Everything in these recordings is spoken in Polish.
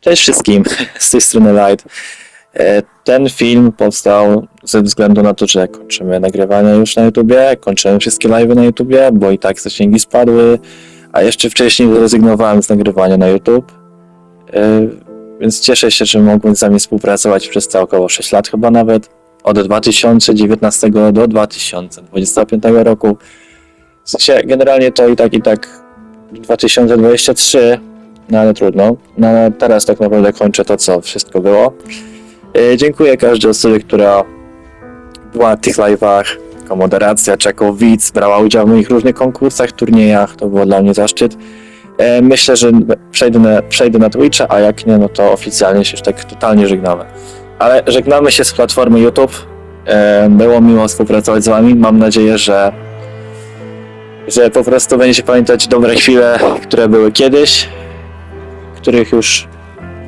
Cześć wszystkim, z tej strony Light. E, Ten film powstał ze względu na to, że kończymy nagrywania już na YouTubie, kończymy wszystkie live'y na YouTubie, bo i tak zasięgi spadły, a jeszcze wcześniej zrezygnowałem z nagrywania na YouTube. E, Więc cieszę się, że mogłem z wami współpracować przez te około 6 lat chyba nawet, od 2019 do 2025 roku. W sensie generalnie to i tak i tak 2023 no ale trudno. No teraz tak naprawdę kończę to, co wszystko było. Yy, dziękuję każdej osobie, która była w tych live'ach, jako moderacja, czy jako widz, brała udział w moich różnych konkursach, turniejach. To było dla mnie zaszczyt. Yy, myślę, że przejdę na, przejdę na Twitcha, a jak nie, no to oficjalnie się już tak totalnie żegnamy. Ale żegnamy się z platformy YouTube. Yy, było miło współpracować z wami. Mam nadzieję, że że po prostu będziecie pamiętać dobre chwile, które były kiedyś, których już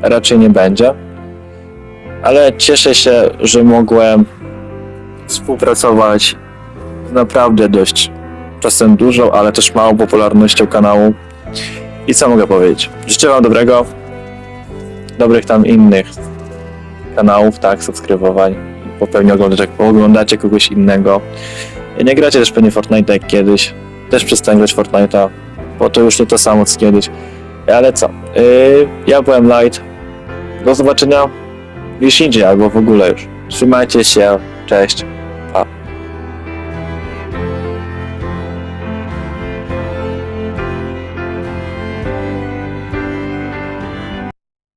raczej nie będzie. Ale cieszę się, że mogłem współpracować z naprawdę dość czasem dużą, ale też małą popularnością kanału. I co mogę powiedzieć? Życzę Wam dobrego, dobrych tam innych kanałów, tak, subskrybowań, bo pewnie oglądacie, oglądacie kogoś innego. Nie gracie też pewnie Fortnite jak kiedyś. Też przestałem grać Fortnite'a, bo to już nie to samo co kiedyś. Ale co? Yy, ja byłem Light. Do zobaczenia gdzieś indziej albo w ogóle już. Trzymajcie się. Cześć.